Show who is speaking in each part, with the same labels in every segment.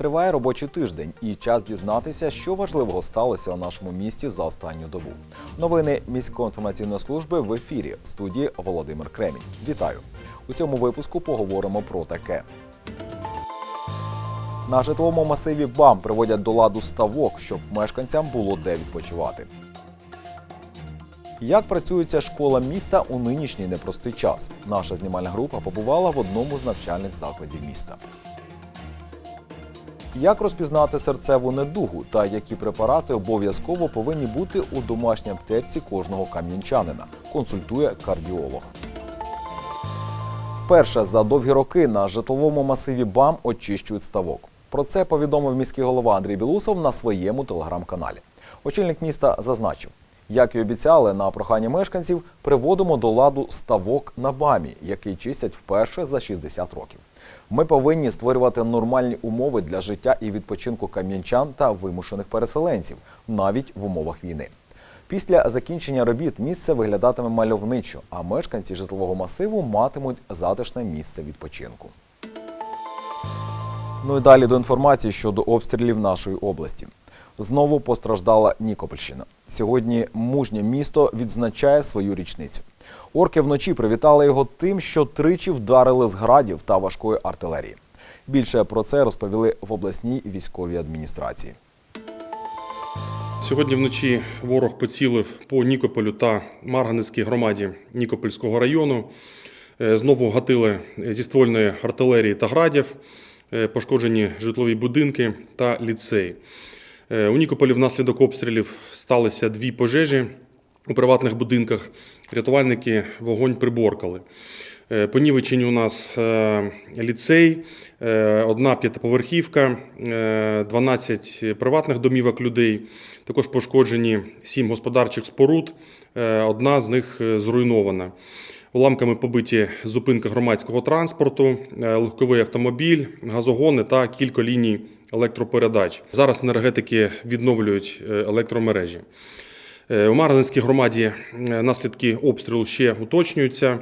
Speaker 1: Триває робочий тиждень і час дізнатися, що важливого сталося у нашому місті за останню добу. Новини міської інформаційної служби в ефірі в студії Володимир Кремінь. Вітаю! У цьому випуску поговоримо про таке. На житловому масиві БАМ приводять до ладу ставок, щоб мешканцям було де відпочивати. Як працюється школа міста у нинішній непростий час? Наша знімальна група побувала в одному з навчальних закладів міста. Як розпізнати серцеву недугу та які препарати обов'язково повинні бути у домашній аптеці кожного кам'янчанина? Консультує кардіолог. Вперше за довгі роки на житловому масиві БАМ очищують ставок. Про це повідомив міський голова Андрій Білусов на своєму телеграм-каналі. Очільник міста зазначив, як і обіцяли на прохання мешканців, приводимо до ладу ставок на БАМі, який чистять вперше за 60 років. Ми повинні створювати нормальні умови для життя і відпочинку кам'янчан та вимушених переселенців, навіть в умовах війни. Після закінчення робіт місце виглядатиме мальовничо, а мешканці житлового масиву матимуть затишне місце відпочинку. Ну і далі до інформації щодо обстрілів нашої області. Знову постраждала Нікопольщина. Сьогодні мужнє місто відзначає свою річницю. Орки вночі привітали його тим, що тричі вдарили з градів та важкої артилерії. Більше про це розповіли в обласній військовій адміністрації.
Speaker 2: Сьогодні вночі ворог поцілив по Нікополю та Марганецькій громаді Нікопольського району. Е, Знову гатили зі ствольної артилерії та градів, Е, пошкоджені житлові будинки та ліцеї. Е, У Нікополі внаслідок обстрілів сталися дві пожежі у приватних будинках. Рятувальники вогонь приборкали. Е, Понівечені у нас е, ліцей, одна п'ятиповерхівка, е, 12 приватних домівок людей. Також пошкоджені 7 господарчих споруд, одна з них зруйнована. Уламками побиті зупинка громадського транспорту, легковий автомобіль, газогони та кілька ліній електропередач. Зараз енергетики відновлюють е, електромережі. Е, У Марганецькій громаді е, наслідки обстрілу ще уточнюються.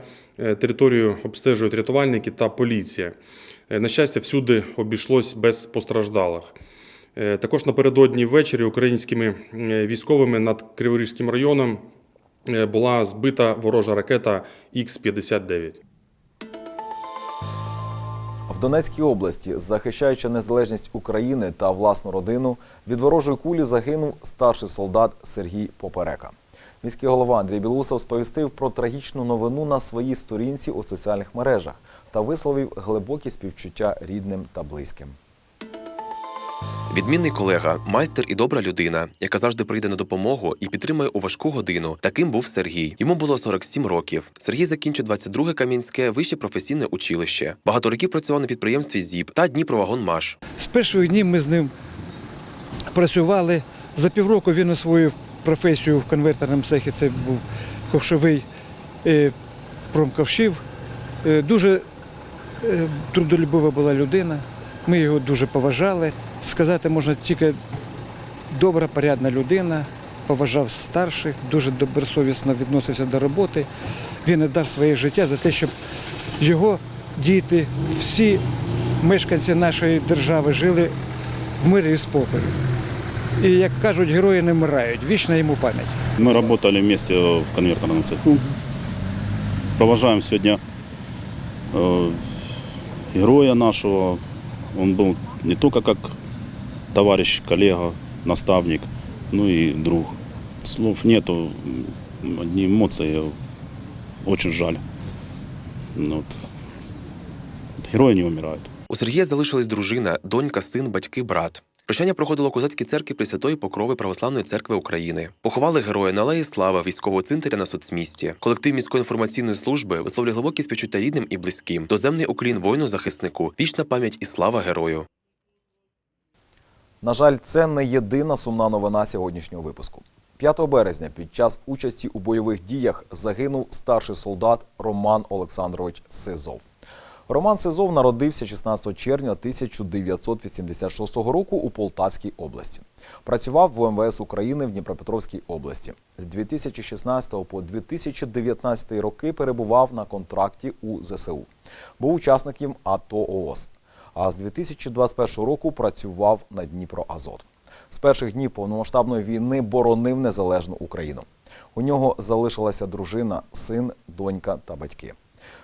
Speaker 2: Територію обстежують рятувальники та поліція. На щастя, всюди обійшлось без постраждалих. Також напередодні ввечері українськими військовими над Криворізьким районом була збита ворожа ракета Х-59.
Speaker 1: Донецькій області, захищаючи незалежність України та власну родину, від ворожої кулі загинув старший солдат Сергій Поперека. Міський голова Андрій Білусов сповістив про трагічну новину на своїй сторінці у соціальних мережах та висловив глибокі співчуття рідним та близьким.
Speaker 3: Відмінний колега, майстер і добра людина, яка завжди прийде на допомогу і підтримує у важку годину. Таким був Сергій. Йому було 47 років. Сергій закінчив 22-ге Кам'янське вище професійне училище. Багато років працював на підприємстві ЗІП та Дніпровагонмаш.
Speaker 4: З перших днів ми з ним працювали. За півроку він освоїв професію в конвертерному цехі. Це був ковшовий е, промковшів. Е, Дуже е, трудолюбива була людина. Ми його дуже поважали Сказати можна тільки добра, порядна людина, поважав старших, дуже добросовісно відносився до роботи. Він віддав своє життя за те, щоб його діти, всі мешканці нашої держави жили в мирі і спокої. І як кажуть, герої не вмирають. Вічна йому пам'ять.
Speaker 5: Мы работали вместе в конвертерном цеху. Провожаем сегодня э, героя нашего. Он был не только как товарищ, коллега, наставник, но и друг. Слов нету, одни эмоции. Очень жаль. Ну Вот. Герои не умирают.
Speaker 3: У Сергія залишились дружина, донька, син, батьки, брат. Прощання проходило у козацькій церкві Пресвятої Покрови Православної церкви України. Поховали героя на Алеї Слави військового цвинтаря на соцмісті. Колектив міської інформаційної служби висловлює глибокі співчуття рідним і близьким. Доземний уклін воїну захиснику, вічна пам'ять і слава герою.
Speaker 1: На жаль, це не єдина сумна новина сьогоднішнього випуску. 5 березня під час участі у бойових діях загинув старший солдат Роман Олександрович Сизов. Роман Сизов народився 16 червня 1986 року у Полтавській області. Працював в МВС України в Дніпропетровській області. З 2016 по 2019 роки перебував на контракті у ЗСУ. Був учасником АТО ООС. А з 2021 року працював на Дніпроазот. З перших днів повномасштабної війни боронив незалежну Україну. У нього залишилася дружина, син, донька та батьки.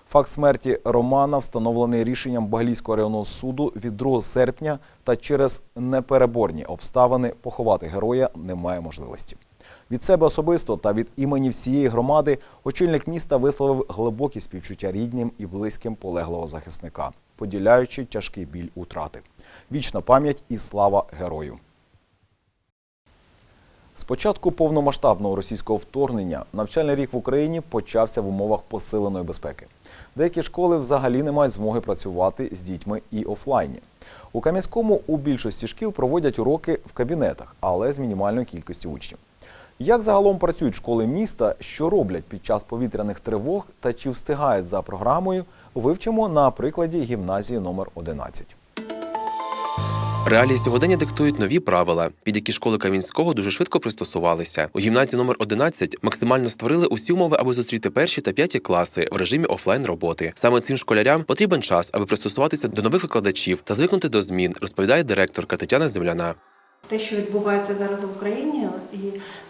Speaker 1: Факт смерті Романа встановлений рішенням Баглійського районного суду від 2 серпня та через непереборні обставини поховати героя немає можливості. Від себе особисто та від імені всієї громади очільник міста висловив глибокі співчуття рідним і близьким полеглого захисника, поділяючи тяжкий біль утрати. Вічна пам'ять і слава герою. З початку повномасштабного російського вторгнення навчальний рік в Україні почався в умовах посиленої безпеки. Деякі школи взагалі не мають змоги працювати з дітьми і офлайні. У Кам'янському у більшості шкіл проводять уроки в кабінетах, але з мінімальною кількістю учнів. Як загалом працюють школи міста, що роблять під час повітряних тривог та чи встигають за програмою, вивчимо на прикладі гімназії номер 11.
Speaker 3: Реалії сьогодення диктують нові правила, під які школи Кам'янського дуже швидко пристосувалися. У гімназії номер 11 максимально створили усі умови, аби зустріти перші та п'яті класи в режимі офлайн роботи. Саме цим школярям потрібен час, аби пристосуватися до нових викладачів та звикнути до змін, розповідає директорка Тетяна Земляна.
Speaker 6: Те, що відбувається зараз в Україні, і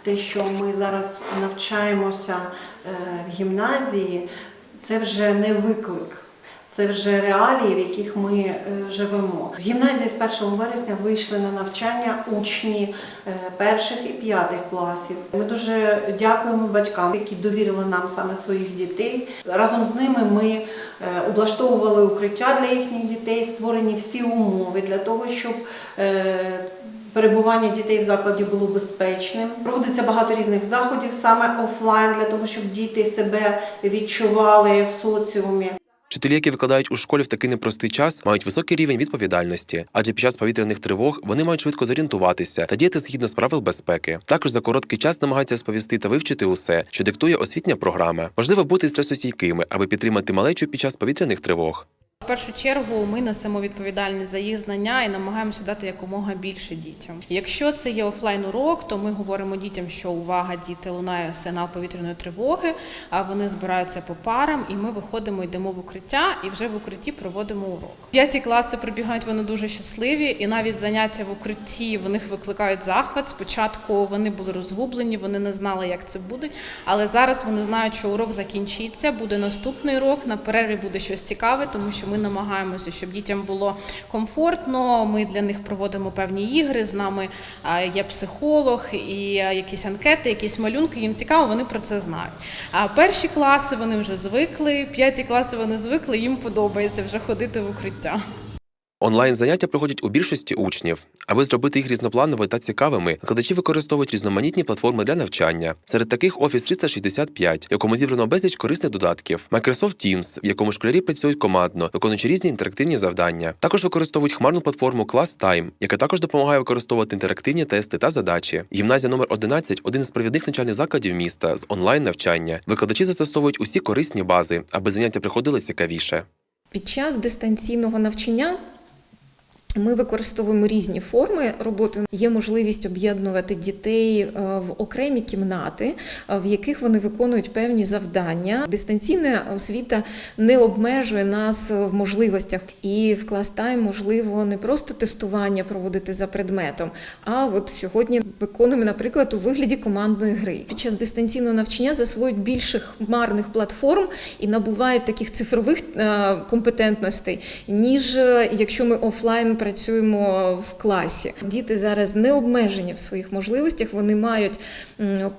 Speaker 6: те, що ми зараз навчаємося е, в гімназії, це вже не виклик. Це вже реалії, в яких ми е, живемо. В гімназії з 1 вересня вийшли на навчання учні е, перших і п'ятих класів. Ми дуже дякуємо батькам, які довірили нам саме своїх дітей. Разом з ними ми е, облаштовували укриття для їхніх дітей, створені всі умови для того, щоб перебування дітей в закладі було безпечним. Проводиться багато різних заходів саме офлайн для того, щоб діти себе відчували в соціумі.
Speaker 3: Вчителі, які викладають у школі в такий непростий час, мають високий рівень відповідальності, адже під час повітряних тривог вони мають швидко зорієнтуватися та діяти згідно з правил безпеки. Також за короткий час намагаються розповісти та вивчити усе, що диктує освітня програма. Важливо бути стресостійкими, аби підтримати малечу під час повітряних тривог.
Speaker 7: В першу чергу ми несемо відповідальність за їх знання і намагаємося дати якомога більше дітям. Якщо це є офлайн урок, то ми говоримо дітям, що увага, діти лунає сигнал повітряної тривоги, а вони збираються по парам, і ми виходимо, йдемо в укриття, і вже в укритті проводимо урок. П'яті класи прибігають вони дуже щасливі, і навіть заняття в укритті в них викликають захват. Спочатку вони були розгублені, вони не знали, як це буде. Але зараз вони знають, що урок закінчиться, буде наступний урок. На перерві буде щось цікаве, тому що ми намагаємося, щоб дітям було комфортно. Ми для них проводимо певні ігри. З нами є психолог і якісь анкети, якісь малюнки. Їм цікаво, вони про це знають. А перші класи вони вже звикли, п'яті класи вони звикли. Їм подобається вже ходити в укриття.
Speaker 3: Онлайн заняття проходять у більшості учнів. Аби зробити їх різноплановими та цікавими, викладачі використовують різноманітні платформи для навчання. Серед таких Office 365, в якому зібрано безліч корисних додатків, Microsoft Teams, в якому школярі працюють командно, виконуючи різні інтерактивні завдання. Також використовують хмарну платформу ClassTime, яка також допомагає використовувати інтерактивні тести та задачі. Гімназія номер 11 – один з провідних навчальних закладів міста з онлайн навчання. Викладачі застосовують усі корисні бази, аби заняття приходили цікавіше.
Speaker 8: Під час дистанційного навчання ми використовуємо різні форми роботи. Є можливість об'єднувати дітей е, в окремі кімнати, е, в яких вони виконують певні завдання. Дистанційна освіта не обмежує нас в можливостях, і в клас-тайм можливо не просто тестування проводити за предметом, а от сьогодні виконуємо, наприклад, у вигляді командної гри. Під час дистанційного навчання засвоюють більше хмарних платформ і набувають таких цифрових е, компетентностей, ніж якщо ми офлайн працюємо в класі. Діти зараз не обмежені в своїх можливостях, вони мають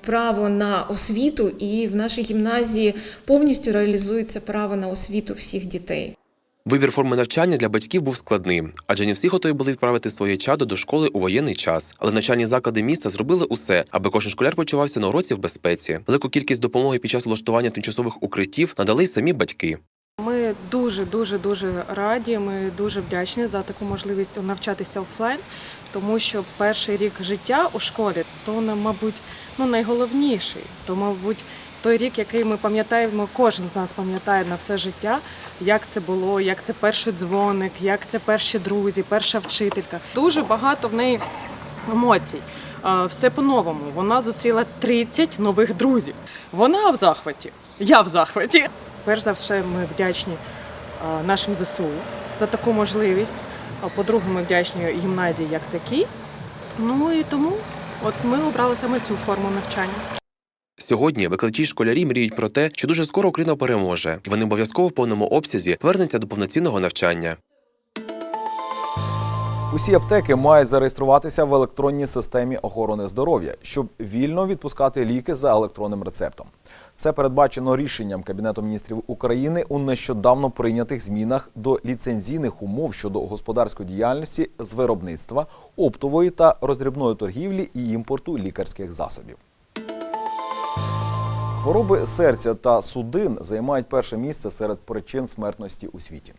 Speaker 8: право на освіту, і в нашій гімназії повністю реалізується право на освіту всіх дітей.
Speaker 3: Вибір форми навчання для батьків був складним, адже не всі готові були відправити своє чадо до школи у воєнний час. Але навчальні заклади міста зробили усе, аби кожен школяр почувався на уроці в безпеці. Велику кількість допомоги під час влаштування тимчасових укриттів надали й самі батьки.
Speaker 9: Ми дуже дуже дуже раді. Ми дуже вдячні за таку можливість навчатися офлайн, тому що перший рік життя у школі то мабуть ну найголовніший. То, мабуть, той рік, який ми пам'ятаємо, кожен з нас пам'ятає на все життя, як це було, як це перший дзвоник, як це перші друзі, перша вчителька. Дуже багато в неї емоцій. Все по-новому. Вона зустріла 30 нових друзів. Вона в захваті. Я в захваті. Перш за все, ми вдячні е, нашим ЗСУ, за таку можливість. По-друге, ми вдячні гімназії як такій. Ну і тому от ми обрали саме цю форму навчання.
Speaker 3: Сьогодні викладачі школярі мріють про те, що дуже скоро Україна переможе, і вони обов'язково в повному обсязі повернуться до повноцінного навчання.
Speaker 1: Усі аптеки мають зареєструватися в електронній системі охорони здоров'я, щоб вільно відпускати ліки за електронним рецептом. Це передбачено рішенням Кабінету міністрів України у нещодавно прийнятих змінах до ліцензійних умов щодо господарської діяльності з виробництва, оптової та роздрібної торгівлі і імпорту лікарських засобів. Хвороби серця та судин займають перше місце серед причин смертності у світі.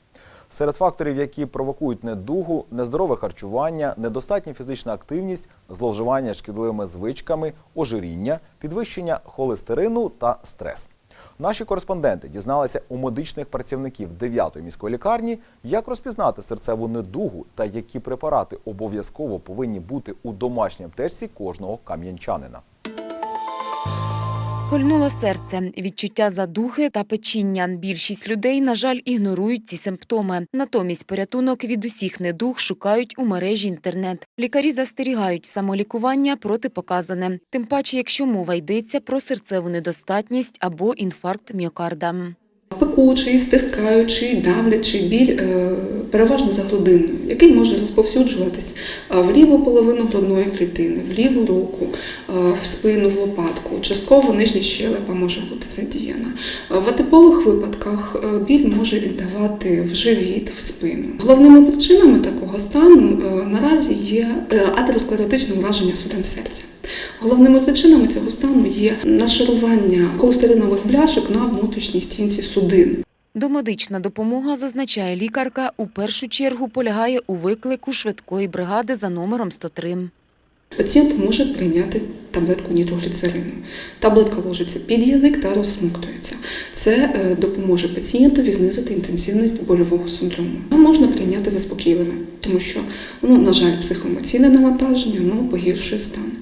Speaker 1: Серед факторів, які провокують недугу, нездорове харчування, недостатня фізична активність, зловживання шкідливими звичками, ожиріння, підвищення холестерину та стрес. Наші кореспонденти дізналися у медичних працівників 9-ї міської лікарні, як розпізнати серцеву недугу та які препарати обов'язково повинні бути у домашній аптечці кожного кам'янчанина.
Speaker 10: Кольнуло серце, відчуття задухи та печіння. Більшість людей, на жаль, ігнорують ці симптоми. Натомість порятунок від усіх недуг шукають у мережі інтернет. Лікарі застерігають самолікування протипоказане. Тим паче, якщо мова йдеться про серцеву недостатність або інфаркт міокарда.
Speaker 11: Пекучий, стискаючий, давлячий біль е, переважно за грудиною, який може розповсюджуватись е, в ліву половину грудної клітини, в ліву руку, е, в спину, в лопатку. Частково нижня щелепа може бути задіяна. В атипових випадках біль може віддавати в живіт, в спину. Головними причинами такого стану наразі є атеросклеротичне ураження судин серця. Головними причинами цього стану є нашарування холестеринових бляшок на внутрішній стінці судин.
Speaker 10: Домедична допомога, зазначає лікарка, у першу чергу полягає у виклику швидкої бригади за номером 103.
Speaker 11: Пацієнт може прийняти таблетку нітрогліцерину. Таблетка ложиться під язик та розсмоктується. Це е, допоможе пацієнтові знизити інтенсивність больового синдрому. Можна прийняти заспокійливе, тому що, ну, на жаль, психоемоційне навантаження ну, погіршує стан.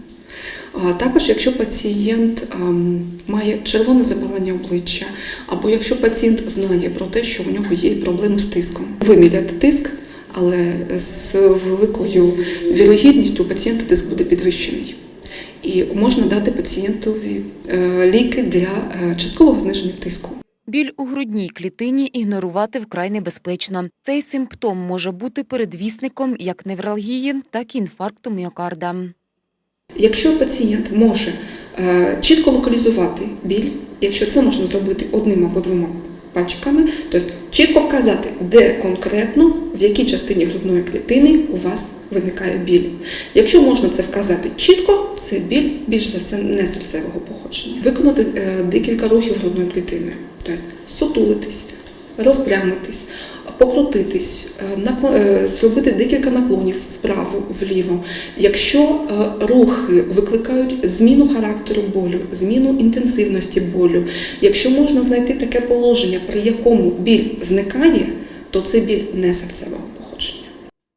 Speaker 11: А також, якщо пацієнт ем, має червоне запалення обличчя, або якщо пацієнт знає про те, що у нього є проблеми з тиском, виміряти тиск, але з великою вірогідністю пацієнта тиск буде підвищений. І можна дати пацієнтові е, ліки для е, часткового зниження тиску.
Speaker 10: Біль у грудній клітині ігнорувати вкрай небезпечно. Цей симптом може бути передвісником як невралгії, так і інфаркту міокарда.
Speaker 11: Якщо пацієнт може е, чітко локалізувати біль, якщо це можна зробити одним або двома пальчиками, тобто чітко вказати, де конкретно, в якій частині грудної клітини у вас виникає біль. Якщо можна це вказати чітко, це біль більш за все не серцевого походження. Виконати е, декілька рухів грудною клітиною, тобто сутулитись, розпрямитись, покрутитись, е, е, зробити декілька наклонів вправо, вліво. Якщо е, рухи викликають зміну характеру болю, зміну інтенсивності болю, якщо можна знайти таке положення, при якому біль зникає, то це біль не походження.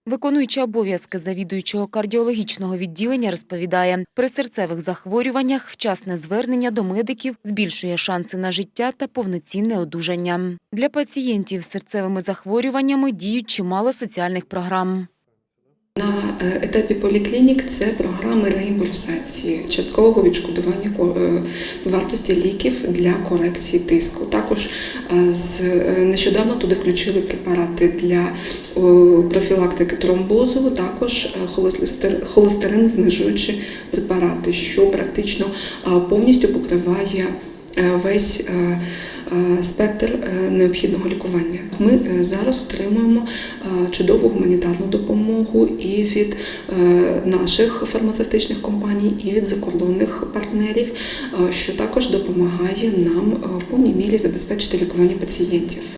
Speaker 10: Виконуюча обов'язки завідуючого кардіологічного відділення розповідає, при серцевих захворюваннях вчасне звернення до медиків збільшує шанси на життя та повноцінне одужання. Для пацієнтів з серцевими захворюваннями діють чимало соціальних програм.
Speaker 11: На е, етапі поліклінік це програми реімбурсації, часткового відшкодування е, вартості ліків для корекції тиску. Також е, нещодавно туди включили препарати для профілактики тромбозу, також холестерин знижуючі препарати, що практично повністю покриває весь спектр е, необхідного лікування. Ми е, зараз отримуємо е, чудову гуманітарну допомогу і від е, наших фармацевтичних компаній, і від закордонних партнерів, е, що також допомагає нам е, в повній мірі забезпечити лікування пацієнтів.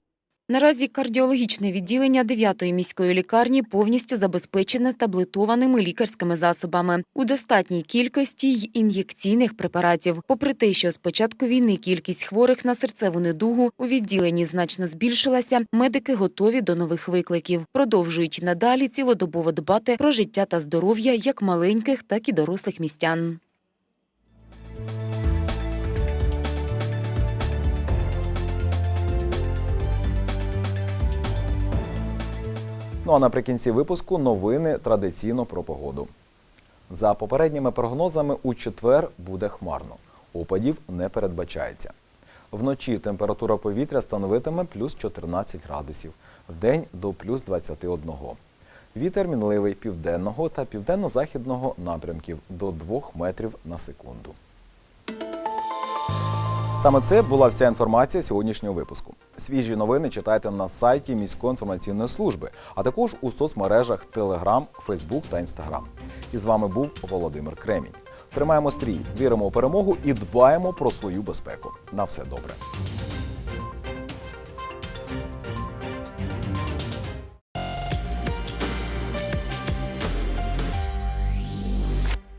Speaker 10: Наразі кардіологічне відділення 9-ї міської лікарні повністю забезпечене таблетованими лікарськими засобами у достатній кількості й ін'єкційних препаратів. Попри те, що з початку війни кількість хворих на серцеву недугу у відділенні значно збільшилася, медики готові до нових викликів. Продовжують надалі цілодобово дбати про життя та здоров'я як маленьких, так і дорослих містян.
Speaker 1: Ну а наприкінці випуску новини традиційно про погоду. За попередніми прогнозами, у четвер буде хмарно. Опадів не передбачається. Вночі температура повітря становитиме плюс 14 градусів, вдень до плюс 21. Вітер мінливий південного та південно-західного напрямків до 2 метрів на секунду. Саме це була вся інформація сьогоднішнього випуску. Свіжі новини читайте на сайті міської інформаційної служби, а також у соцмережах Telegram, Facebook та Instagram. І з вами був Володимир Кремінь. Тримаємо стрій, віримо у перемогу і дбаємо про свою безпеку. На все добре.